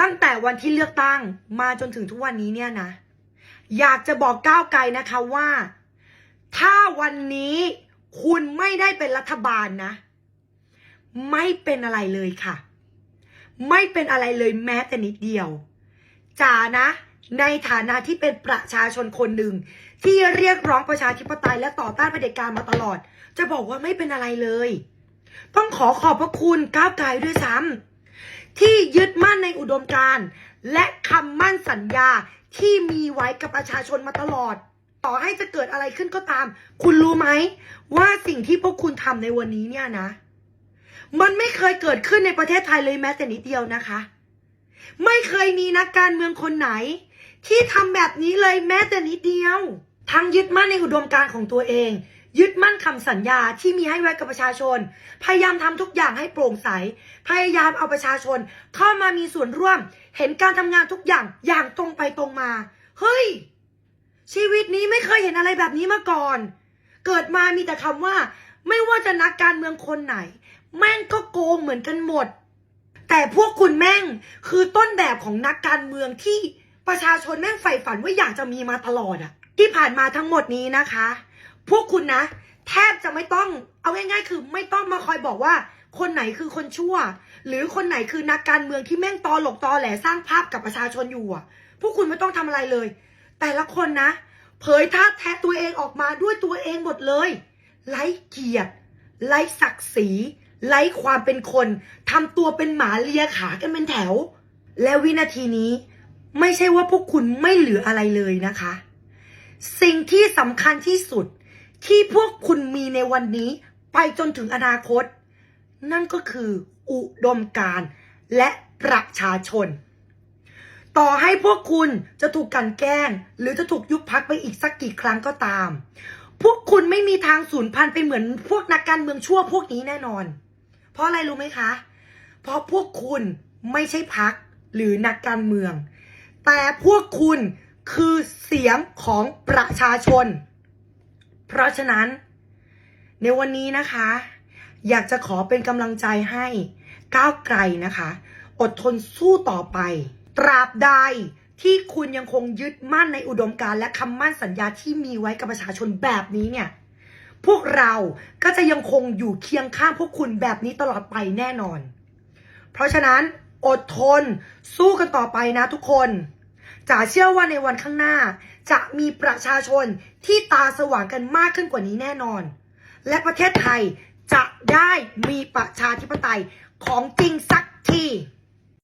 ตั้งแต่วันที่เลือกตั้งมาจนถึงทุกวันนี้เนี่ยนะ อยากจะบอกก้าวไกลนะคะว่า ถ้าวันนี้คุณไม่ได้เป็นรัฐบาลนะ ไม่เป็นอะไรเลยค่ะ ไม่เป็นอะไรเลยแม้แต่นิดเดียวจ๋านะ ในฐานะที่เป็นประชาชนคนหนึ่ง ที่เรียกร้องประชาธิปไตยและต่อต้านเผด็จการมาตลอด จะบอกว่าไม่เป็นอะไรเลย ต้องขอขอบพระคุณก้าวไกลด้วยซ้ำ ที่ยึดมั่นในอุดมการณ์ และคำมั่นสัญญาที่มีไว้กับประชาชนมาตลอด ต่อให้จะเกิดอะไรขึ้นก็ตาม คุณรู้ไหม ว่าสิ่งที่พวกคุณทำในวันนี้เนี่ยนะ มันไม่เคยเกิดขึ้นในประเทศไทยเลยแม้แต่นิดเดียวนะคะ ไม่เคยมีนักการเมืองคนไหน ที่ทำแบบนี้เลยแม้แต่นิดเดียว ทั้งยึดมั่นในอุดมการณ์ของตัวเอง ยึดมั่นคำสัญญาที่มีให้ไว้กับประชาชน พยายามทำทุกอย่างให้โปร่งใส พยายามเอาประชาชน เข้ามามีส่วนร่วม เห็นการทำงานทุกอย่างอย่างตรงไปตรงมา เฮ้ย ชีวิตนี้ไม่เคยเห็นอะไรแบบนี้มาก่อน เกิดมามีแต่คำว่า ไม่ว่าจะนักการเมืองคนไหน แม่งก็โกงเหมือนกันหมด แต่พวกคุณแม่งคือต้นแบบของนักการเมืองที่ประชาชนแม่งใฝ่ฝันว่าอยากจะมีมาตลอดอะที่ผ่านมาทั้งหมดนี้นะคะ พวกคุณนะ แทบจะไม่ต้องเอาง่ายๆ คือไม่ต้องมาคอยบอกว่า คนไหนคือคนชั่ว หรือคนไหนคือนักการเมืองที่แม่งตอหลกตอแหลสร้างภาพกับประชาชนอยู่อะพวกคุณไม่ต้องทำอะไรเลย แต่ละคนนะ เผยท่าแท้ตัวเองออกมาด้วยตัวเองหมดเลยไร้เกียรติไร้ศักดิ์ศรีไร้ความเป็นคนทำตัวเป็นหมาเลียขากันเป็นแถว และวินาทีนี้ไม่ใช่ว่าพวกคุณไม่เหลืออะไรเลยนะคะ สิ่งที่สำคัญที่สุด ที่พวกคุณมีในวันนี้ไปจนถึงอนาคต นั่นก็คืออุดมการและประชาชน ต่อให้พวกคุณจะถูกกันแกล้ง หรือจะถูกยุบพักไปอีกสักกี่ครั้งก็ตาม พวกคุณไม่มีทางสูญพันธุ์ไปเหมือนพวกนักการเมืองชั่วพวกนี้แน่นอน เพราะอะไรรู้ไหมคะ เพราะพวกคุณไม่ใช่พักหรือนักการเมือง แต่พวกคุณคือเสียงของประชาชน เพราะฉะนั้น ในวันนี้นะคะ อยากจะขอเป็นกำลังใจให้ก้าวไกลนะคะ อดทนสู้ต่อไป ตราบใดที่คุณยังคงยึดมั่นในอุดมการณ์และคำมั่นสัญญาที่มีไว้กับประชาชนแบบนี้เนี่ย พวกเราก็จะยังคงอยู่เคียงข้างพวกคุณแบบนี้ตลอดไปแน่นอน เพราะฉะนั้นอดทนสู้กันต่อไปนะทุกคน จ๋าเชื่อว่าในวันข้างหน้า จะมีประชาชนที่ตาสว่างกันมากขึ้นกว่านี้แน่นอน และประเทศไทยจะได้มีประชาธิปไตยของจริงสักที